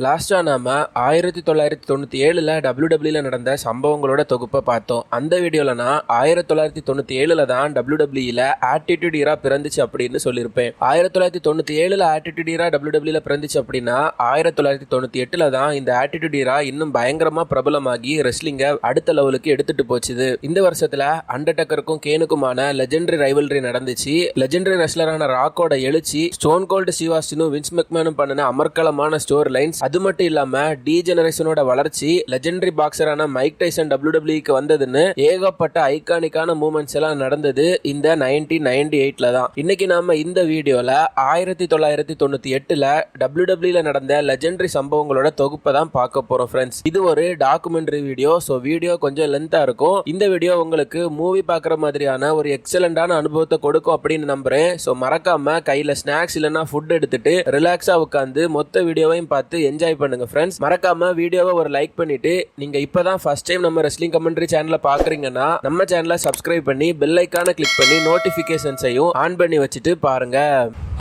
லாஸ்ட்டாக நாம் ஆயிரத்தி தொள்ளாயிரத்தி தொண்ணூற்றி ஏழில் டபிள்யூடபிள்யூவில் நடந்த சம்பவங்களோட தொகுப்பை பார்த்தோம். அந்த வீடியோலனா நான் ஆயிரத்தி தொள்ளாயிரத்தி தொண்ணூற்றி ஏழில் தான் டபிள்யூ ஆட்டிடியூட் ஈரா பிறந்துச்சு அப்படின்னு சொல்லியிருப்பேன். ஆயிரத்தி தொள்ளாயிரத்தி தொண்ணூற்றி ஏழில் ஆட்டிடியூட் ஈரா டபிள்யூடபிள்யூவில் பிறந்துச்சு அப்படின்னா ஆயிரத்தி தொள்ளாயிரத்தி தொண்ணூற்றி எட்டில் தான் இந்த ஆட்டிடியூட் ஈரா இன்னும் பயங்கரமாக பிரபலமாகி ரெஸ்லிங்கை அடுத்த லெவலுக்கு எடுத்துட்டு போச்சுது. இந்த வருஷத்தில் அண்டர்டக்கருக்கும் கேனுக்குமான லெஜெண்டரி ரைவல்ரி நடந்துச்சு. லெஜெண்டரி ரெஸ்லரான ராக்கோட எழுச்சி ஸ்டோன் கோல்டு சிவாஸ்டினும் வின்ஸ் மெக்மேனும் பண்ணின அமர்க்கலமான ஸ்டோர் லைன்ஸ் அது மட்டும் இல்லாம டி ஜெனரேஷனோட வளர்ச்சி லெஜெண்டரி பாக்ஸரான மைக் டைசன் டபிள்யூ வந்ததுன்னு ஏகப்பட்ட ஐகானிக்கான மூமெண்ட்ஸ் எல்லாம் நடந்தது இந்த நைன்டீன் நைன்டி எயிட்ல தான். இன்னைக்கு நாம இந்த வீடியோல ஆயிரத்தி தொள்ளாயிரத்தி தொண்ணூத்தி எட்டுல டபிள்யூ நடந்த லெஜெண்டரி சம்பவங்களோட தொகுப்பை தான் பார்க்க போறோம் ஃப்ரெண்ட்ஸ் இது ஒரு டாக்குமெண்ட்ரி வீடியோ ஸோ வீடியோ கொஞ்சம் லென்த்தா இருக்கும். இந்த வீடியோ உங்களுக்கு மூவி பார்க்குற மாதிரியான ஒரு எக்ஸலண்டான அனுபவத்தை கொடுக்கும் அப்படின்னு நம்புறேன். ஸோ மறக்காம கையில ஸ்நாக்ஸ் இல்லைன்னா ஃபுட் எடுத்துட்டு ரிலாக்ஸா உட்காந்து மொத்த வீடியோவையும் பார்த்து என்ஜாய் பண்ணுங்க ஃப்ரெண்ட்ஸ் மறக்காம வீடியோவை ஒரு லைக் பண்ணிட்டு நீங்க இப்பதான் ஃபர்ஸ்ட் டைம் நம்ம ரெஸ்லிங் கமெண்ட்ரி சேனலை பாக்குறீங்கன்னா நம்ம சேனலை சப்ஸ்கிரைப் பண்ணி பெல் ஐக்கான கிளிக் பண்ணி நோட்டிபிகேஷன்ஸையும் ஆன் பண்ணி வச்சுட்டு பாருங்க.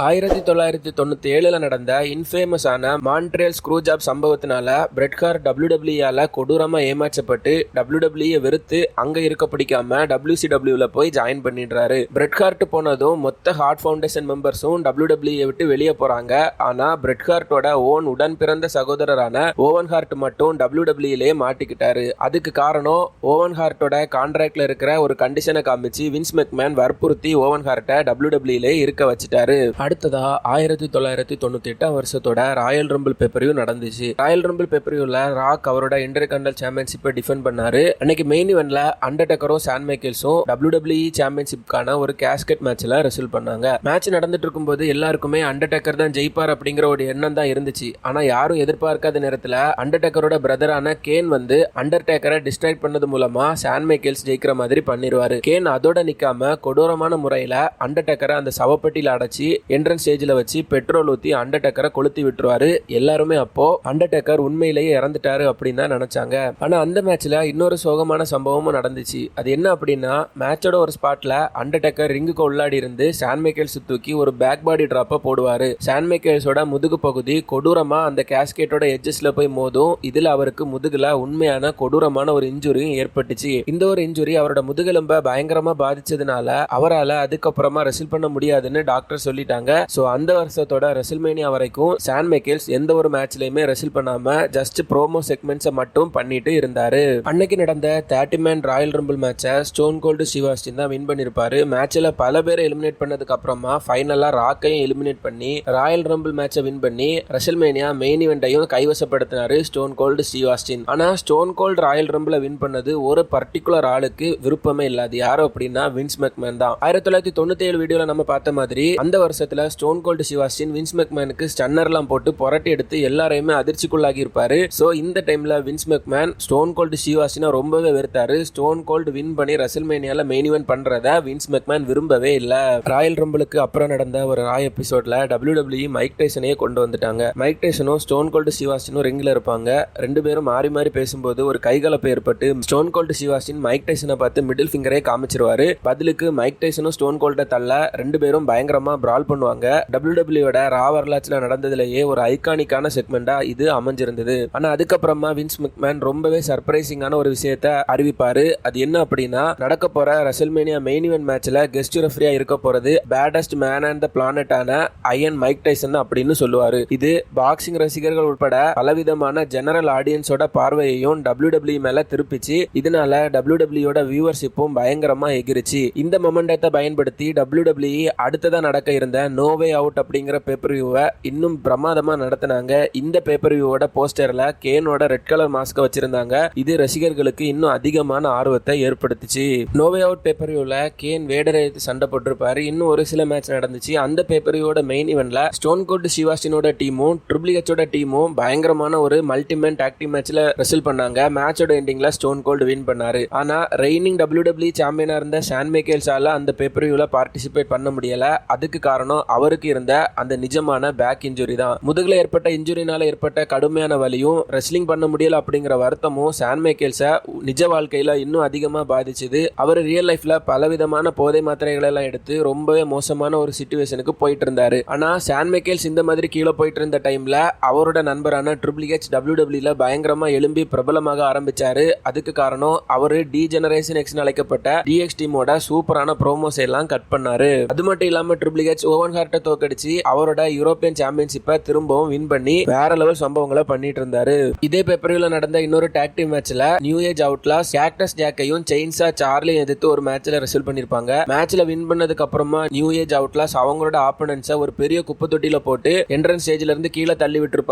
ஆயிரத்தி தொள்ளாயிரத்தி தொண்ணூத்தி ஏழுல நடந்த இன்ஃபேமஸான மான்ட்ரியல் ஸ்க்ரூ ஜாப் சம்பவத்தினால பிரெட்கார் டபிள்யூடபிள்யூஆல கொடூரமா ஏமாற்றப்பட்டு டபிள்யூடபிள்யூ வெறுத்து அங்க இருக்க பிடிக்காம டபிள்யூசிடபிள்யூல போய் ஜாயின் பண்ணிடுறாரு. பிரெட்கார்ட் போனதும் மொத்த ஹார்ட் ஃபவுண்டேஷன் மெம்பர்ஸும் டபிள்யூடபிள்யூ விட்டு வெளியே போறாங்க. ஆனா பிரெட்கார்ட்டோட ஓன் உடன் பிறந்த சகோதரரான ஓவன் ஹார்ட் மட்டும் டபிள்யூடபிள்யூலே மாட்டிக்கிட்டாரு. அதுக்கு காரணம் ஓவன் ஹார்ட்டோட கான்ட்ராக்ட்ல இருக்கிற ஒரு கண்டிஷனை காமிச்சு வின்ஸ் மெக்மேன் வற்புறுத்தி ஓவன் ஹார்ட்டை டபிள்யூடபிள்யூலே இருக்க வச்சுட்டாரு. அடுத்ததா ஆயிரத்தி தொள்ளாயிரத்தி தொண்ணூத்தி எட்டாம் வருஷத்தோட ராயல் ரம்பிள் பேப்பரியும் நடந்துச்சு. ராயல் ரம்பிள் பேப்பரியூல ராக் அவரோட இன்டர்கண்டல் சாம்பியன்ஷிப்பை டிஃபெண்ட் பண்ணாரு. அன்னைக்கு மெயின் இவெண்ட்ல அண்டர்டேக்கரும் சான் மைக்கேல்ஸும் டபிள்யூடபிள்யூ சாம்பியன்ஷிப்கான ஒரு கேஸ்கெட் மேட்ச்ல ரெசில் பண்ணாங்க. மேட்ச் நடந்துட்டு இருக்கும்போது எல்லாருக்குமே அண்டர்டேக்கர் தான் ஜெயிப்பார் அப்படிங்கிற ஒரு எண்ணம் தான் இருந்துச்சு. ஆனா யாரும் எதிர்பார்க்காத நேரத்தில் அண்டர்டேக்கரோட பிரதரான கேன் வந்து அண்டர்டேக்கரை டிஸ்ட்ராக்ட் பண்ணது மூலமா சான் மைக்கேல்ஸ் ஜெயிக்கிற மாதிரி பண்ணிடுவாரு கேன் அதோட நிக்காம கொடூரமான முறையில அண்டர்டேக்கரை அந்த சவப்பெட்டியில அடைச்சி என்ட்ரன்ஸ் ஸ்டேஜ்ல வச்சு பெட்ரோல் ஊத்தி அண்டர்டேக்கரை கொளுத்தி விட்டுருவாரு. எல்லாருமே அப்போ அண்டர்டேக்கர் உண்மையிலேயே இறந்துட்டாரு அப்படின்னு தான் நினைச்சாங்க. ஆனா அந்த மேட்ச்ல இன்னொரு சோகமான சம்பவமும் நடந்துச்சு. அது என்ன அப்படின்னா மேட்சோட ஒரு ஸ்பாட்ல அண்டர்டேக்கர் ரிங்குக்கு உள்ளாடி இருந்து சான் மைக்கேல்ஸ் தூக்கி ஒரு பேக் பாடி ட்ராப்பை போடுவாரு. சான் மைக்கேல்ஸோட முதுகு பகுதி கொடூரமா அந்த கேஸ்கேட்டோட எட்ஜஸ்ல போய் மோதும். இதுல அவருக்கு முதுகுல உண்மையான கொடூரமான ஒரு இன்ஜுரியும் ஏற்பட்டுச்சு. இந்த ஒரு இன்ஜுரி அவரோட முதுகெலும்ப பயங்கரமா பாதிச்சதுனால அவரால் அதுக்கப்புறமா ரெசில் பண்ண முடியாதுன்னு டாக்டர் சொல்லிட்டாங்க. ஸோ அந்த வருஷத்தோட ரெசில்மேனியா வரைக்கும் சான் மைக்கேல்ஸ் எந்த ஒரு மேட்ச்லயுமே ரெசில் பண்ணாம ஜஸ்ட் ப்ரோமோ செக்மெண்ட்ஸை மட்டும் பண்ணிட்டு இருந்தாரு. அன்னைக்கு நடந்த தேர்ட்டி மேன் ராயல் ரம்பிள் மேட்சை ஸ்டோன் கோல்டு சிவாஸ்டின் தான் வின் பண்ணிருப்பாரு. மேட்ச்ல பல பேரை எலிமினேட் பண்ணதுக்கு அப்புறமா ஃபைனலா ராக்கையும் எலிமினேட் பண்ணி ராயல் ரம்பிள் மேட்சை வின் பண்ணி ரெசில்மேனியா மெயின் ஈவெண்ட்டையும் கைவசப்படுத்தினாரு ஸ்டோன் கோல்டு சிவாஸ்டின் ஆனா Stone Cold Royal Rumble win பண்ணது ஒரு பர்டிகுலர் ஆளுக்கு விருப்பமே இல்லாது. யாரோ அப்படின்னா வின்ஸ் மெக்மேன் தான். ஆயிரத்தி தொள்ளாயிரத்தி தொண்ணூத்தி ஏழு வீடியோல நம்ம பார்த்த மாதிரி அந்த வருஷத்துல Stone Cold Steve Austin Vince மெக்மேனுக்கு ஸ்டன்னர்லாம் போட்டு புரட்டி எடுத்து எல்லாரையுமே அதிர்ச்சிக்குள்ளாகி இருப்பாரு. ஸோ இந்த டைம்ல வின்ஸ் மெக்மேன் ஸ்டோன் கோல்டு சிவாஸ்டினை ரொம்பவே வெறுத்தாரு. ஸ்டோன் கோல்டு வின் பண்ணி ரெசல்மேனியால மெயின் இவென்ட் பண்றத வின்ஸ் மெக்மேன் விரும்பவே இல்லை. ராயல் ரம்பிளுக்கு அப்புறம் நடந்த ஒரு ராய் எபிசோட்ல டபிள்யூ மைக் டைசனையே கொண்டு வந்துட்டாங்க. மைக் டைசனும் ஸ்டோன் ஸ்டோன் கோல்டு சிவாஸ்டினும் ரிங்கில் இருப்பாங்க. ரெண்டு பேரும் மாறி மாறி பேசும்போது ஒரு கைகலப்பு ஏற்பட்டு Stone Cold Steve Austin Mike டைசனை பார்த்து மிடில் ஃபிங்கரே காமிச்சிருவாரு. பதிலுக்கு மைக் டைசனும் ஸ்டோன் கோல்ட தள்ள ரெண்டு பேரும் பயங்கரமா பிரால் பண்ணுவாங்க. டபிள்யூடபிள்யூட ரா வரலாற்றில் நடந்ததுலேயே ஒரு ஐகானிக்கான செக்மெண்டா இது அமைஞ்சிருந்தது. ஆனா அதுக்கப்புறமா வின்ஸ் மெக்மேன் ரொம்பவே சர்ப்ரைசிங்கான ஒரு விஷயத்த அறிவிப்பாரு. அது என்ன அப்படின்னா நடக்க போற ரெசல்மேனியா மெயின் இவென்ட் மேட்ச்ல கெஸ்ட் ரெஃபரியா இருக்க போறது பேடஸ்ட் மேன் அண்ட் த பிளானட்டான அயன் மைக் டைசன் அப்படின்னு சொல்லுவாரு. இது பாக்ஸிங் ரசிகர் ரசிகர்கள் உட்பட பலவிதமான ஜெனரல் ஆடியன்ஸோட பார்வையையும் டபிள்யூ மேல திருப்பிச்சு இதனால டபிள்யூடபிள்யூட வியூவர்ஷிப்பும் பயங்கரமா எகிரிச்சு. இந்த மொமெண்டத்தை பயன்படுத்தி டபிள்யூ அடுத்ததா நடக்க இருந்த நோவே அவுட் அப்படிங்கிற பேப்பர் வியூவை இன்னும் பிரமாதமா நடத்தினாங்க. இந்த பேப்பர் வியூவோட போஸ்டர்ல கேனோட ரெட் கலர் மாஸ்க வச்சிருந்தாங்க. இது ரசிகர்களுக்கு இன்னும் அதிகமான ஆர்வத்தை ஏற்படுத்துச்சு. No way out pay per வியூல கேன் வேடரை சண்டை போட்டிருப்பாரு. இன்னும் ஒரு சில மேட்ச் நடந்துச்சு. அந்த பேப்பர் வியூவோட மெயின் இவெண்ட்ல ஸ்டோன் கோல்டு சிவாஸ்டினோட டீமும் ட்ரிபிள் ஹெச்சோட டீமும் பயங்கரமான ஒரு மல்டிமேன் டாக்டிவ் மேட்ச்ல ரெசில் பண்ணாங்க. மேட்சோட எண்டிங்ல ஸ்டோன் கோல்டு வின் பண்ணாரு. ஆனா ரெய்னிங் டபிள்யூ சாம்பியனா இருந்த சான் மேக்கேல்ஸால அந்த பேப்பர் வியூல பார்ட்டிசிபேட் பண்ண முடியல. அதுக்கு காரணம் அவருக்கு இருந்த அந்த நிஜமான பேக் இன்ஜுரி தான். முதுகுல ஏற்பட்ட இன்ஜுரினால ஏற்பட்ட கடுமையான வலியும் ரெஸ்லிங் பண்ண முடியல அப்படிங்கிற வருத்தமும் சான் மேக்கேல்ஸ நிஜ வாழ்க்கையில இன்னும் அதிகமா பாதிச்சது. அவர் ரியல் லைஃப்ல பலவிதமான போதை மாத்திரைகள் எல்லாம் எடுத்து ரொம்பவே மோசமான ஒரு சுச்சுவேஷனுக்கு போயிட்டு இருந்தாரு. ஆனா சான் மேக்கேல்ஸ் இந்த மாதிரி கீழே போயிட்டு இருந்த டைம்ல அவர் அவரோட நண்பரான ட்ரிபிள் ஹெச் டபிள்யூ டபிள்யூல எழும்பி பிரபலமாக ஆரம்பிச்சாரு. அதுக்கு காரணம் அவர் டி ஜெனரேஷன் எக்ஸ் அழைக்கப்பட்ட டிஎக்ஸ் டீமோட சூப்பரான ப்ரோமோஸ் எல்லாம் கட் பண்ணாரு. அது மட்டும் இல்லாம ட்ரிபிள் ஹெச் ஓவன் ஹார்ட்டை தோக்கடிச்சு அவரோட யூரோப்பியன் சாம்பியன்ஷிப்பை திரும்பவும் வின் பண்ணி வேற லெவல் சம்பவங்களை பண்ணிட்டு இருந்தாரு. இதே பேப்பரில் நடந்த இன்னொரு டாக் டீம் மேட்ச்ல நியூ ஏஜ் அவுட்லாஸ் கேக்டஸ் ஜாக்கையும் செயின்ஸா சார்லியும் எதிர்த்து ஒரு மேட்ச்ல ரிசல்ட் பண்ணிருப்பாங்க. மேட்ச்ல வின் பண்ணதுக்கு அப்புறமா நியூ ஏஜ் அவுட்லாஸ் அவங்களோட ஆப்பனன்ஸை ஒரு பெரிய குப்பை தொட்டியில போட்டு என்ட்ரன்ஸ் ஸ்டேஜ்ல இருந்து கீழே தள்ளி விட்டுருப்பாங்க.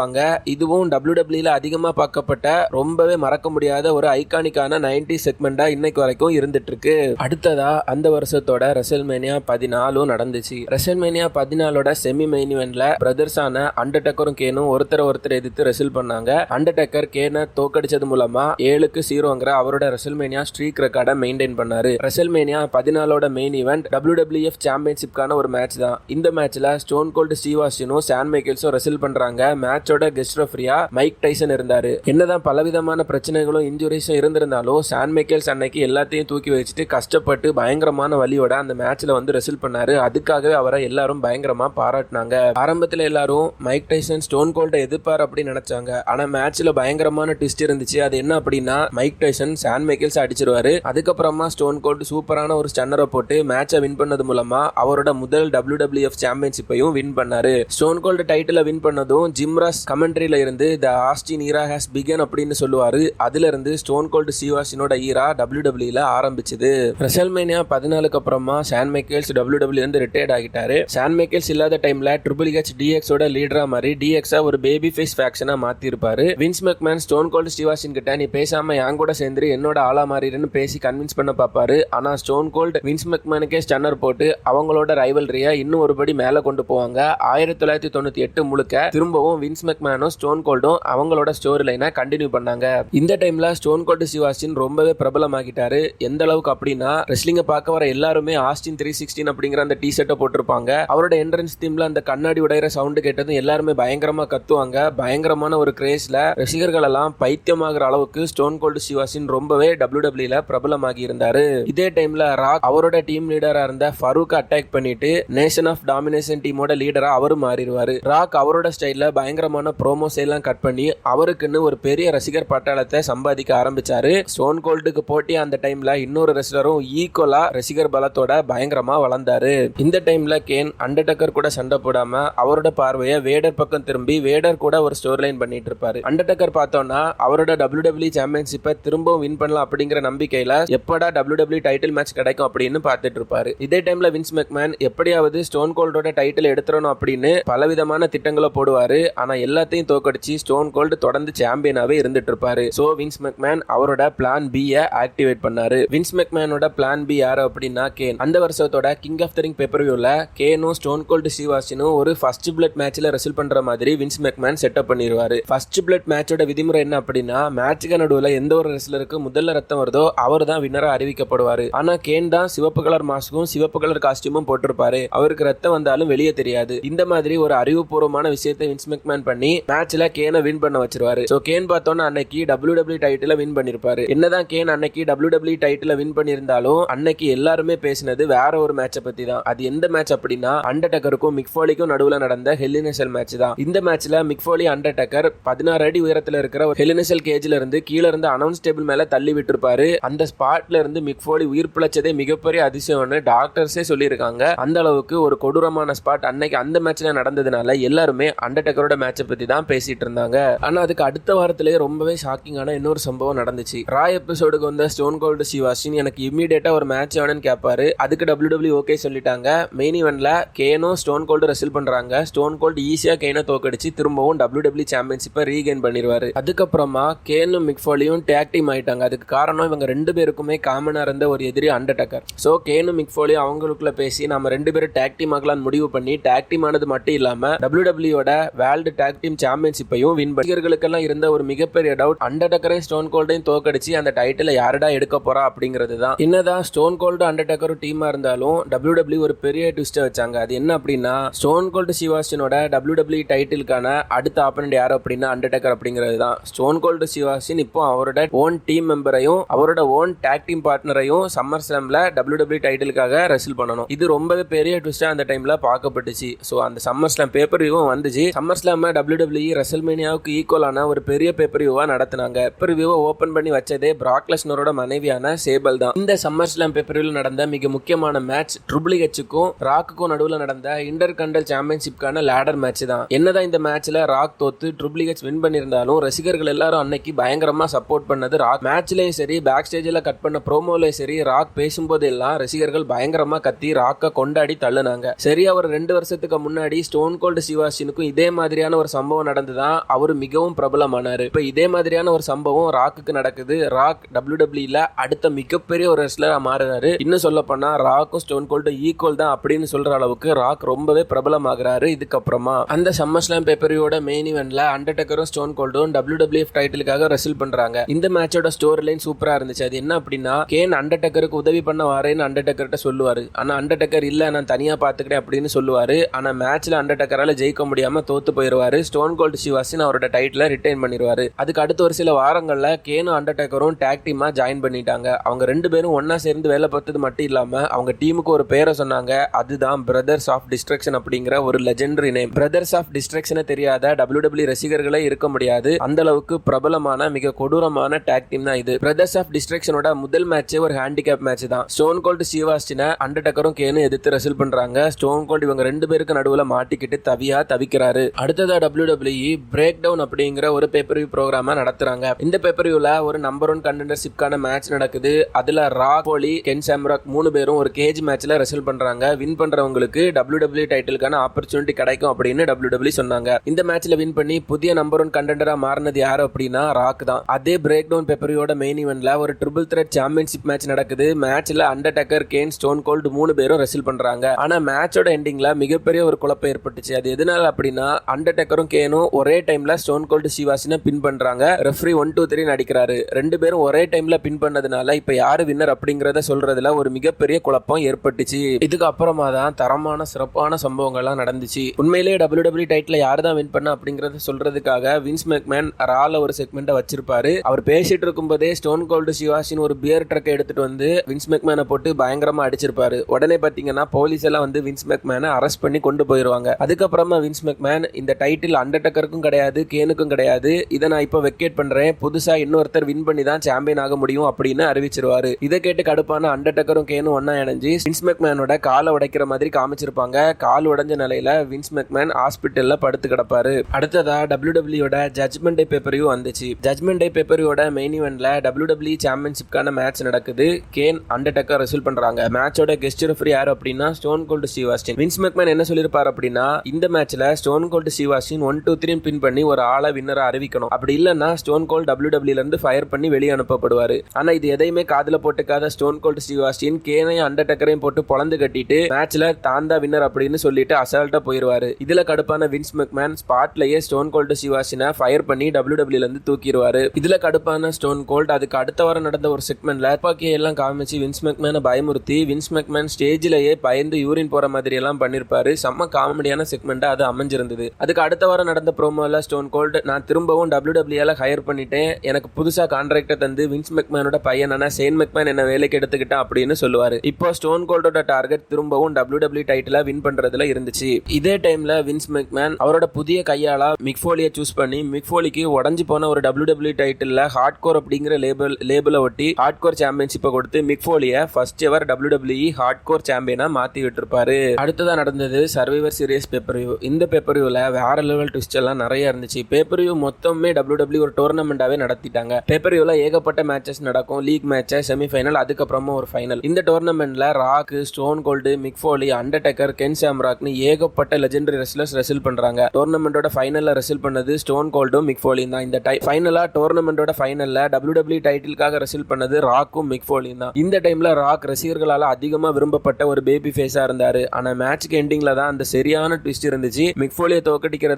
இதுவும் டபிள்யூ டபிள்யூல பார்க்கப்பட்ட ரொம்பவே மறக்க முடியாத ஒரு ஐகானிக்கான நைன்டி செக்மெண்டாக இன்னைக்கு வரைக்கும் இருந்துட்டு இருக்கு அடுத்ததா அந்த வருஷத்தோட ரெசல்மேனியா பதினாலும் நடந்துச்சு. ரெசல்மேனியா பதினாலோட செமி மெயின் இவெண்ட்ல பிரதர்ஸான அண்டர்டேக்கரும் கேனும் ஒருத்தர் ஒருத்தர் எதிர்த்து ரெசில் பண்ணாங்க. அண்டர்டேக்கர் கேனை தோக்கடிச்சது மூலமா ஏழுக்கு சீரோங்கிற அவரோட ரெசல்மேனியா ஸ்ட்ரீக் ரெக்கார்டை மெயின்டைன் பண்ணாரு. ரெசல்மேனியா பதினாலோட மெயின் ஈவெண்ட் டபிள்யூடபிள்யூஎஃப் சாம்பியன்ஷிப்கான ஒரு மேட்ச் தான். இந்த மேட்ச்ல ஸ்டோன் கோல்டு ஸ்டீவாஷனும் சான் மைக்கேல்ஸும் ரெசில் பண்றாங்க. மேட்சோட கெஸ்ட் ரெஃப்ரியா மைக் டைசன் இருந்தாரு. என்னதான் பலவிதமான பிரச்சனைகளும் இன்ஜுரிஸும் இருந்திருந்தாலும் சான் மைக்கேல்ஸ் அன்னைக்கு எல்லாத்தையும் தூக்கி வச்சுட்டு கஷ்டப்பட்டு பயங்கரமான வலியோட அந்த மேட்ச்ல வந்து ரெசில் பண்ணாரு. அதுக்காகவே அவரை எல்லாரும் பயங்கரமா பாராட்டினாங்க. ஆரம்பத்துல எல்லாரும் மைக் டைசன் ஸ்டோன் கோல்டை எதிர்ப்பார் அப்படின்னு நினைச்சாங்க. ஆனா மேட்ச்ல பயங்கரமான ட்விஸ்ட் இருந்துச்சு. அது என்ன அப்படின்னா மைக் டைசன் சான் மைக்கேல்ஸ் அடிச்சிருவாரு. அதுக்கப்புறமா ஸ்டோன் கோல்டு சூப்பரான ஒரு ஸ்டன்னரை போட்டு மேட்சை வின் பண்ணது மூலமா அவரோட முதல் WWF சாம்பியன்ஷிப்பையும் வின் பண்ணாரு. ஸ்டோன் கோல்டு டைட்டில வின் பண்ணதும் ஜிம்ராஸ் கமெண்ட்ரியில இருந்து the Austin era has begun அப்படின்னு சொல்லுவாரு. அதுல இருந்து ஸ்டோன் கோல்டு சிவாஷினோட ஈரா டபிள்யூ ஆரம்பிச்சது. ரெசல்மேனியா பதினாலுக்கு அப்புறமா சான் மைக்கேல்ஸ் டபிள்யூ இருந்து ரிட்டையர்ட் ஆகிட்டாரு. சான் மைக்கேல்ஸ் இல்லாத டைம்ல ட்ரிபிள் ஹெச் டிஎக்ஸோட லீடரா மாதிரி டிஎக்ஸா ஒரு பேபி ஃபேஸ் ஃபேக்ஷனா மாத்திருப்பாரு. Vince McMahon Stone Cold Steve Austin கிட்ட நீ பேசாம என் கூட சேர்ந்து என்னோட ஆளா மாறிடுன்னு பேசி கன்வின்ஸ் பண்ண பார்ப்பாரு ஆனா ஸ்டோன் கோல்டு வின்ஸ் மெக்மேனுக்கே ஸ்டன்னர் போட்டு அவங்களோட ரைவல்ரியா இன்னும் ஒரு படி மேல கொண்டு போவாங்க. ஆயிரத்தி தொள்ளாயிரத்தி தொண்ணூத்தி எட்டு முழுக்க திரும்பவும் வின்ஸ் மெக்மேனும் ஸ்டோன் கோல்டும் அவங்களோட ஸ்டோரி லைனை கண்டினியூ பண்ணாங்க. இந்த டைம்ல ஸ்டோன் கோல்டு சிவாஸ்டின் ரொம்பவே பிரபலமாகிட்டாரு. எந்த அளவுக்கு அப்படின்னா ரெஸ்லிங்க பார்க்க வர எல்லாருமே ஆஸ்டின் த்ரீ சிக்ஸ்டீன் அப்படிங்கிற அந்த டி ஷர்ட்டை போட்டிருப்பாங்க. அவரோட என்ட்ரன்ஸ் தீம்ல அந்த கண்ணாடி உடையிற சவுண்டு கேட்டதும் எல்லாருமே பயங்கரமா கத்துவாங்க. பயங்கரமான ஒரு கிரேஸ்ல ரசிகர்கள் எல்லாம் பைத்தியமாகிற அளவுக்கு ஸ்டோன் கோல்டு சிவாசின் ரொம்பவே டபிள்யூ டபிள்யூல பிரபலமாகி இருந்தாரு. இதே டைம்ல ராக் அவரோட டீம் லீடரா இருந்த ஃபரூக் அட்டாக் பண்ணிட்டு நேஷன் ஆஃப் டாமினேஷன் டீமோட லீடரா அவரு மாறிடுவாரு. ராக் அவரோட ஸ்டைல்ல பயங்கரமான ப்ரோமோஸ் எல்லாம் கட் பண்ணி அவருக்குன்னு ஒரு பெரிய ரசிகர் பட்டாளத்தை சம்பாதிக்க ஆரம்பிச்சாரு. ஸ்டோன் கோல்டுக்கு போட்டி அந்த டைம்ல இன்னொரு ரெஸ்லரும் ஈக்குவலா ரசிகர் பலத்தோட பயங்கரமா வளர்ந்தாரு. இந்த டைம்ல கேன் அண்டர்டக்கர் கூட சண்டை போடாம அவரோட பார்வையை வேடர் பக்கம் திரும்பி வேடர் கூட ஒரு ஸ்டோரி லைன் பண்ணிட்டு இருப்பாரு. அண்டர்டக்கர் பார்த்தோம்னா அவரோட டபிள்யூ டபிள்யூ சாம்பியன்ஷிப்பை திரும்பவும் வின் பண்ணலாம் அப்படிங்கிற நம்பிக்கையில எப்படா டபிள்யூ டபிள்யூ டைட்டில் மேட்ச் கிடைக்கும் அப்படின்னு பார்த்துட்டு இருப்பாரு. இதே டைம்ல வின்ஸ் மெக்மேன் எப்படியாவது ஸ்டோன் கோல்டோட டைட்டில் எடுத்துடணும் அப்படின்னு பலவிதமான திட்டங்களை போடுவாரு. ஆனா எல்லாத்தையும் தோக்கடிச்சு ஸ்டோன் கோல்டு தொடர்ந்து சாம்பியனாவே இருந்துட்டு இருப்பாரு சோ வின்ஸ் மெக்மேன் அவரோட பிளான் பி ஆக்டிவேட் பண்ணாரு. வின்ஸ் மெக்மேனோட பிளான் பி யாரு அப்படின்னா கேன் அந்த வருஷத்தோட கிங் ஆஃப் த ரிங் பேப்பர்வியூல கேனும் ஸ்டோன் கோல்டு சிவாசினும் ஒரு ஃபர்ஸ்ட் பிளட் மேட்ச்ல ரெசில் பண்ற மாதிரி வின்ஸ் மெக்மேன் செட்டப் பண்ணிடுவாரு ஃபர்ஸ்ட் பிளட் மேட்சோட விதிமுறை என்ன அப்படின்னா மேட்சுக்கு நடுவுல எந்த ஒரு ரெஸ்லருக்கு முதல்ல ரத்தம் வருதோ அவர் தான் வின்னரா அறிவிக்கப்படுவாரு. ஆனா கேன் தான் சிவப்பு கலர் மாஸ்க்கும் சிவப்பு கலர் காஸ்டியூமும் போட்டிருப்பாரு. அவருக்கு ரத்தம் வந்தாலும் வெளியே தெரியாது. இந்த மாதிரி ஒரு அறிவுபூர்வமான விஷயத்தை வின்ஸ் மெக்மேன் பண்ணி மேட்ச்ல கேனை வின் பண்ண வச்சிருவாரு. சோ கேன் பார்த்தோன்னா அன்னைக்கு டபிள்யூ டபிள்யூ டைட்டில வின் பண்ணிருப்பாரு. என்னதான் கேன் அன்னைக்கு டபிள்யூ டபிள்யூ டைட்டில வின் பண்ணியிருந்தாலும் அன்னைக்கு எல்லாருமே பேசினது வேற ஒரு மேட்சை பத்தி தான் அது எந்த மேட்ச் அப்படின்னா அண்டர்டக்கருக்கும் மிக்ஃபோலிக்கும் நடுவுல நடந்த ஹெல்லினசல் மேட்ச் தான். இந்த மேட்ச்ல மிக்ஃபோலி அண்டர்டக்கர் பதினாறு அடி உயரத்துல இருக்கிற ஒரு ஹெலினசல் கேஜ்ல இருந்து கீழ இருந்து அனௌன்ஸ் டேபிள் மேல தள்ளி விட்டுருப்பாரு. அந்த ஸ்பாட்ல இருந்து மிக்ஃபோலி உயிர் பிழைச்சதே மிகப்பெரிய அதிசயம்னு டாக்டர்ஸே சொல்லியிருக்காங்க. அந்த அளவுக்கு ஒரு கொடூரமான ஸ்பாட் அன்னைக்கு அந்த மேட்ச்ல நடந்ததுனால எல்லாருமே அண்டர்டக்கரோட மேட்ச் பத்தி தான் பேசிட்டு இருந்தாங்க. ஆனா அதுக்கு அடுத்த வாரத்திலேயே ரொம்பவே ஷாக்கிங்கான இன்னொரு சம்பவம் நடந்துச்சு. ராய் எபிசோடுக்கு வந்த ஸ்டோன் கோல்டு சிவாஷின் எனக்கு இம்மீடியட்டா ஒரு மேட்ச் வேணும்னு கேட்பாரு அதுக்கு டபிள்யூ டபிள்யூ ஓகே சொல்லிட்டாங்க. மெயின் இவெண்ட்ல கேனும் ஸ்டோன் கோல்டு ரெசில் பண்றாங்க. ஸ்டோன் கோல்டு ஈஸியா கேனோ தோக்கடிச்சு திரும்பவும் டபிள்யூ டபிள்யூ சாம்பியன்ஷிப்பை ரீகெயின் பண்ணிடுவாரு அதுக்கப்புறமா கேனும் மிக்ஃபோலியும் டேக் டீம் ஆயிட்டாங்க. அதுக்கு காரணம் இவங்க ரெண்டு பேருக்குமே காமனா இருந்த ஒரு எதிரி அண்டர்டக்கர் ஸோ கேனும் மிக்ஃபோலியும் அவங்களுக்குள்ள பேசி நம்ம ரெண்டு பேரும் டேக் டீம் ஆகலாம்னு முடிவு பண்ணி டேக் டீம் ஆனது மட்டும் இல்லாம டபிள்யூ டபிள்யூட வேர்ல்டு டேக் டீம் சாம்பியன்ஷிப்பையும் வின் பண்ணிகளுக்கெல்லாம் இருந்த ஒரு மிகப்பெரிய டவுட் அண்டர்டக்கரையும் ஸ்டோன் கோல்டையும் தோக்கடிச்சு அந்த டைட்டில் யாருடா எடுக்க போறா அப்படிங்கிறது தான். என்னதான் ஸ்டோன் கோல்டு அண்டர்டேக்கரும் டீமா இருந்தாலும் டபிள்யூ டபிள்யூ ஒரு பெரிய ட்விஸ்ட் வச்சாங்க. அது என்ன அப்படின்னா ஸ்டோன் கோல்டு சிவாசினோட டபிள்யூ டபிள்யூ டைட்டிலுக்கான அடுத்த ஆப்பனண்ட் யார் அப்படின்னா அண்டர்டக்கர் அப்படிங்கிறது தான். ஸ்டோன் கோல்டு சிவாசின் இப்போ அவரோட ஓன் டீம் மெம்பரையும் அவரோட ஓன் டேக் டீம் பார்ட்னரையும் சம்மர் ஸ்லாம்ல டபிள்யூ டபிள்யூ டைட்டிலுக்காக ரெசில் பண்ணணும். இது ரொம்பவே பெரிய ட்விஸ்டா அந்த டைம்ல பார்க்கப்பட்டுச்சு. ஸோ அந்த சம்மர் ஸ்லாம் பேப்பர் வியூவும் வந்துச்சு. சம்மர் ஸ்லாம WWE ரெசல்மேனியாவுக்கு ஈக்குவலான ஒரு பெரிய பேப்பரிவியூவா நடத்தினாங்க. பேப்பரிவியூவை ஓபன் பண்ணி வச்சதே பிராக்லஸ்னரோட மனைவியான சேபல் தான். இந்த சம்மர் ஸ்லாம் பேப்பரியூவில் நடந்த மிக முக்கியமான மேட்ச் ட்ரிபிள் ஹெச்சுக்கும் ராக்குக்கும் நடுவில் நடந்த இன்டர் கண்டல் சாம்பியன்ஷிப்கான லேடர் மேட்ச் தான். என்னதான் இந்த மேட்ச்ல ராக் தோத்து ட்ரிபிள் ஹெச் வின் பண்ணியிருந்தாலும் ரசிகர்கள் எல்லாரும் அன்னைக்கு பயங்கரமா சப்போர்ட் பண்ணது ராக் மேட்ச்லயும் சரி பேக் ஸ்டேஜில் கட் பண்ண ப்ரோமோலயும் சரி ராக் பேசும்போது எல்லாம் ரசிகர்கள் பயங்கரமா கத்தி ராக்கை கொண்டாடி தள்ளுனாங்க. சரி அவர் ரெண்டு வருஷத்துக்கு முன்னாடி ஸ்டோன் கோல்டு சிவாசினுக்கும் இதே மாதிரியான ஒரு சம்பவம் நடந்துதான் அவர் மிகவும் பிரபலமானாரு. இப்போ இதே மாதிரியான ஒரு சம்பவம் ராக்குக்கு நடக்குது. ராக் டபிள்யூ அடுத்த மிகப்பெரிய ஒரு ரெஸ்லராக மாறினாரு இன்னும் சொல்ல போனா ராக்கும் ஸ்டோன் கோல்டும் ஈக்குவல் தான் அப்படின்னு சொல்ற அளவுக்கு ராக் ரொம்பவே பிரபலமாகிறாரு இதுக்கப்புறமா. அந்த சம்மர் ஸ்லாம் பேப்பரியோட மெயின் இவெண்ட்ல அண்டர்டேக்கரும் ஸ்டோன் கோல்டும் டபிள்யூ டைட்டிலுக்காக ரெசில் பண்றாங்க. இந்த மேட்சோட ஸ்டோரி லைன் சூப்பரா இருந்துச்சு. அது என்ன அப்படின்னா கேன் அண்டர்டேக்கருக்கு உதவி பண்ண வரேன்னு அண்டர்டேக்கர்கிட்ட சொல்லுவாரு. ஆனா அண்டர்டேக்கர் இல்ல நான் தனியா பார்த்துக்கிட்டேன் அப்படின்னு சொல்லுவாரு. ஆனா மேட்ச்ல அண்டர்டேக்கரால ஜெயிக்க முடியாம தோத்து போயிருவாரு. ஸ்டோன் கோல்டு சிவாசின் அவரோட டைட்டில் ரிட்டைன் பண்ணிடுவாரு அதுக்கு அடுத்த ஒரு சில வாரங்களில் கேனும் அண்டர்டேக்கரும் டேக் டீமாக ஜாயின் பண்ணிட்டாங்க. அவங்க ரெண்டு பேரும் ஒன்றா சேர்ந்து வேலை பார்த்தது மட்டும் இல்லாமல் அவங்க டீமுக்கு ஒரு பேரை சொன்னாங்க. அதுதான் பிரதர்ஸ் ஆஃப் டிஸ்ட்ரக்ஷன் அப்படிங்கிற ஒரு லெஜெண்டரி நேம் பிரதர்ஸ் ஆஃப் டிஸ்ட்ரக்ஷனை தெரியாத டபிள்யூ ரசிகர்களே இருக்க முடியாது. அந்த அளவுக்கு பிரபலமான மிக கொடூரமான டேக் டீம் தான் இது. பிரதர்ஸ் ஆஃப் டிஸ்ட்ரக்ஷனோட முதல் மேட்சே ஒரு ஹேண்டிகேப் மேட்ச் தான். ஸ்டோன் கோல்டு சிவாஸ்டினை அண்டர்டேக்கரும் கேனும் எதிர்த்து ரசில் பண்றாங்க. ஸ்டோன் கோல்டு இவங்க ரெண்டு பேருக்கு நடுவில் மாட்டிக்கிட்டு தவியா தவிக்கிறாரு. அடுத்ததா டபிள்யூ பிரேக் டவுன் அப்படிங்கிற ஒரு பேப்பர் வியூ ப்ரோக்ராமா நடத்துறாங்க. இந்த பேப்பர் வியூல ஒரு நம்பர் ஒன் கண்டெண்டர்ஷிப்கான மேட்ச் நடக்குது. அதுல ரா கோலி கென் சாம்ராக் மூணு பேரும் ஒரு கேஜ் மேட்ச்ல ரெசில் பண்றாங்க. வின் பண்றவங்களுக்கு டபிள்யூ டைட்டிலுக்கான ஆப்பர்ச்சுனிட்டி கிடைக்கும் அப்படின்னு டபிள்யூ சொன்னாங்க. இந்த மேட்ச்ல வின் பண்ணி புதிய நம்பர் ஒன் கண்டெண்டரா மாறினது யாரு அப்படின்னா ராக் தான். அதே பிரேக் டவுன் பேப்பரியோட மெயின் இவெண்ட்ல ஒரு ட்ரிபிள் த்ரெட் சாம்பியன்ஷிப் மேட்ச் நடக்குது. மேட்ச்ல அண்டர்டேக்கர் கேன் ஸ்டோன் கோல்டு மூணு பேரும் ரெசில் பண்றாங்க. ஆனா மேட்சோட எண்டிங்ல மிகப்பெரிய ஒரு குழப்பம் ஏற்பட்டுச்சு. அது எதனால அப்படின்னா அண்டர்டேக்கரும் கேனும் ஒரே டைம்ல ஸ்டோன் கோல்டு சிவாசினை பின் பண்றாங்க. ரெஃப்ரி ஒன் டூ த்ரீ நடிக்கிறாரு ரெண்டு பேரும் ஒரே டைம்ல பின் பண்ணதுனால இப்ப யாரு வின்னர் அப்படிங்கறத சொல்றதுல ஒரு மிகப்பெரிய குழப்பம் ஏற்பட்டுச்சு. இதுக்கு அப்புறமா தான் தரமான சிறப்பான சம்பவங்கள்லாம் நடந்துச்சு. உண்மையிலேயே டபிள்யூ டபிள்யூ டைட்டில் யார் தான் வின் பண்ண அப்படிங்கறத சொல்றதுக்காக வின்ஸ் மெக்மேன் ரால ஒரு செக்மெண்ட்டை வச்சிருப்பாரு. அவர் பேசிட்டு இருக்கும்போதே ஸ்டோன் கோல்டு சிவாசின் ஒரு பியர் ட்ரக்கை எடுத்துட்டு வந்து வின்ஸ் மெக்மேனை போட்டு பயங்கரமா அடிச்சிருப்பாரு. உடனே பாத்தீங்கன்னா போலீஸ் எல்லாம் வந்து வின்ஸ் மெக்மேனை அரெஸ்ட் பண்ணி கொண்டு போயிருவாங்க. அதுக்கப்புறமா வின்ஸ் மெக்மேன் இந்த டைட்டில் அண்டர்டக்கருக்கும் கிடையாது கேனுக்கும் கிடையாது. இதை நான் இப்போ வெக்கேட் பண்ணுறேன் புதுசாக இன்னொருத்தர் வின் பண்ணி தான் சாம்பியன் ஆக முடியும் அப்படின்னு அறிவிச்சிருவாரு. இதை கேட்டு கடுப்பான அண்டர்டக்கரும் கேனும் ஒன்னா இணைஞ்சு வின்ஸ் மெக்மேனோட காலை உடைக்கிற மாதிரி காமிச்சிருப்பாங்க. கால் உடைஞ்ச நிலையில வின்ஸ் மெக்மேன் ஹாஸ்பிட்டல்ல படுத்து கிடப்பாரு. அடுத்ததா W டபிள்யூட judgment day pay per view வந்துச்சு. ஜட்மெண்ட் டே பேப்பரியோட மெயின் இவெண்ட்ல டபிள்யூ டபிள்யூ சாம்பியன்ஷிப்கான மேட்ச் நடக்குது. கேன் அண்டர்டக்கர் ரெசூல் பண்றாங்க. மேட்சோட கெஸ்ட் ரெஃபரி யார் அப்படின்னா Stone Cold Steve Austin Vince McMahon என்ன சொல்லியிருப்பார் அப்படின்னா இந்த மேட்ச்ல Stone Cold Steve Austin one two three pin பண்ணி ஒரு ஆளை வின்னரை அறிவிக்கணும். அப்படி இல்லைன்னா ஸ்டோன் கோல்டு டபிள்யூ டபிள்யூல இருந்து ஃபயர் பண்ணி வெளியே அனுப்பப்படுவார். ஆனால் இது எதையுமே காதில் போட்டுக்காத ஸ்டோன் கோல்டு ஸ்டீவாஸ்டின் கேனையும் அண்டர்டக்கரையும் போட்டு பொழந்து கட்டிட்டு மேட்ச்ல தான் தான் வின்னர் அப்படின்னு சொல்லிட்டு அசால்ட்டா போயிருவாரு. இதுல கடுப்பான வின்ஸ் மெக்மேன் ஸ்பாட்லயே ஸ்டோன் கோல்டு சிவாசினை ஃபயர் பண்ணி டபிள்யூ டபிள்யூல இருந்து தூக்கிடுவாரு. இதுல கடுப்பான ஸ்டோன் கோல்ட் அதுக்கு அடுத்த வாரம் நடந்த ஒரு செக்மெண்ட்ல துப்பாக்கியை எல்லாம் காமிச்சு வின்ஸ் மெக்மேனை பயமுறுத்தி வின்ஸ் மெக்மேன் ஸ்டேஜ்லயே பயந்து யூரின் போற மாதிரி எல்லாம் பண்ணிருப்பாரு. செம்ம காமெடியான செக்மெண்டா அது அமைஞ்சிருந்தது. அதுக்கு அடுத்த அடுத்த வாரம் நடந்த ப்ரோமோவில் ஸ்டோன் கோல்ட் நான் திரும்பவும் டபிள்யூடபிள்யூல ஹையர் பண்ணிட்டேன். எனக்கு புதுசாக கான்ட்ராக்டை தந்து வின்ஸ் மெக்மேனோட பையனான சேன் மெக்மேன் என்ன வேலைக்கு எடுத்துக்கிட்டேன் அப்படின்னு சொல்லுவார். இப்போ ஸ்டோன் கோல்டோட டார்கெட் திரும்பவும் டபிள்யூடபிள்யூ டபிள்யூ டைட்டில வின் பண்றதுல இருந்துச்சு. இதே டைம்ல வின்ஸ் மெக்மேன் அவரோட புதிய கையாளா மிக்ஃபோலியை சூஸ் பண்ணி மிக்ஃபோலிக்கு உடஞ்சி போன ஒரு WW W title hard core அப்படிங்கிற லேபிள் லேபிளை ஒட்டி ஹார்ட் கோர் சாம்பியன்ஷிப்பை கொடுத்து மிக்ஃபோலியை first ever WW hard core சாம்பியனா மாத்தி விட்டுருப்பாரு அடுத்ததா நடந்தது சர்வைவர் சீரியஸ் பேப்பர் இந்த பேப்பர் வேற லெவல் ட்விஸ்ட் எல்லாம் நிறைய இருந்துச்சு. பேப்பர் வியூ மொத்தமே டபிள்யூ டபிள்யூ ஒரு டோர்னமெண்ட்டாகவே நடத்திட்டாங்க. பேப்பர் வியூல ஏகப்பட்ட மேட்சஸ் நடக்கும். லீக் மேட்ச் செமிஃபைனல் அதுக்கப்புறமா ஒரு ஃபைனல் இந்த டோர்னமெண்ட்ல Rock Stone Cold Mick Foley Undertaker Kane சாம்ராக்னு ஏகப்பட்ட லெஜெண்டரி ரெஸ்லர்ஸ் ரெசில் பண்றாங்க. டோர்னமெண்டோட ஃபைனல்ல ரெசில் பண்ணது ஸ்டோன் கோல்டும் மிக்ஃபோலியும் தான். இந்த டை ஃபைனலா டோர்னமெண்டோட ஃபைனல்ல டபிள்யூ டபிள்யூ டைட்டிலுக்காக ரெசில் பண்ணது ராக்கும் மிக்ஃபோலியும் தான். இந்த டைம்ல ராக் ரசிகர்களால அதிகமாக விரும்பப்பட்ட ஒரு பேபி ஃபேஸா இருந்தாரு. ஆனா மேட்ச்க்கு எண்டிங்ல தான் அந்த சரியான ட்விஸ்ட் இருந்துச்சு. மிக்ஃபோலியை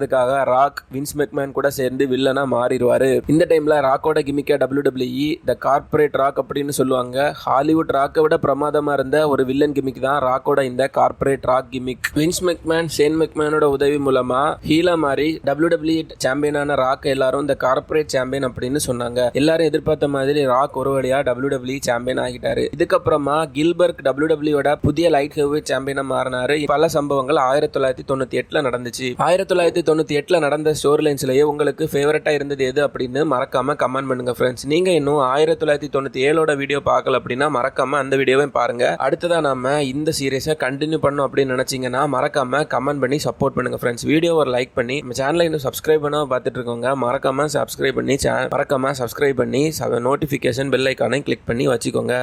தோக்கடிக்கிறதுக்காக ராக் வின்ஸ் மெக்மேன் கூட சேர்ந்து வில்லனா மாறிடுவாரு. இந்த டைம்ல ராக்கோட கிமிக்கா W WE the corporate Rock அப்படின்னு சொல்லுவாங்க. ஹாலிவுட் ராக்கை விட பிரமாதமா இருந்த ஒரு வில்லன் கிமிக் தான் ராக்கோட இந்த corporate Rock gimmick. Vince McMahon Shane மெக்மேனோட உதவி மூலமா ஹீலா மாறி டபிள்யூ டபிள்யூ சாம்பியனான ராக் எல்லாரும் இந்த கார்பரேட் சாம்பியன் அப்படின்னு சொன்னாங்க. எல்லாரும் எதிர்பார்த்த மாதிரி ராக் ஒரு வழியா டபிள்யூ டபிள்யூ சாம்பியன் ஆகிட்டாரு. இதுக்கப்புறமா கில்பர்க் டபிள்யூ டபிள்யூட புதிய லைட் ஹெவி சாம்பியனா மாறினாரு. பல சம்பவங்கள் ஆயிரத்தி தொள்ளாயிரத்தி தொண்ணூத்தி எட்டுல நடந்துச்சு. ஆயிரத்தி தொள்ளாயிரத்தி தொண்ணூற்றி எட்டில் நடந்த ஸ்டோரி லைன்ஸ்லேயே உங்களுக்கு ஃபேவரட்டாக இருந்தது எது அப்படின்னு மறக்காமல் கமெண்ட் பண்ணுங்கள் ஃப்ரெண்ட்ஸ் நீங்கள் இன்னும் ஆயிரத்தி தொள்ளாயிரத்தி தொண்ணூற்றி ஏழோட வீடியோ பார்க்கல அப்படின்னா மறக்காமல் அந்த வீடியோவையும் பாருங்கள் அடுத்ததாக நம்ம இந்த சீரியஸை கண்டினியூ பண்ணோம் அப்படின்னு நினச்சிங்கன்னா மறக்காமல் கமெண்ட் பண்ணி சப்போர்ட் பண்ணுங்கள் ஃப்ரெண்ட்ஸ் வீடியோ ஒரு லைக் பண்ணி நம்ம சேனலை இன்னும் சப்ஸ்கிரைப் பண்ணால் பார்த்துட்டு இருக்கோங்க மறக்காமல் சப்ஸ்கிரைப் பண்ணி சே மறக்காமல் சப்ஸ்கிரைப் பண்ணி நோட்டிஃபிகேஷன் பெல் ஐக்கானையும் கிளிக் பண்ணி வச்சுக்கோங்க.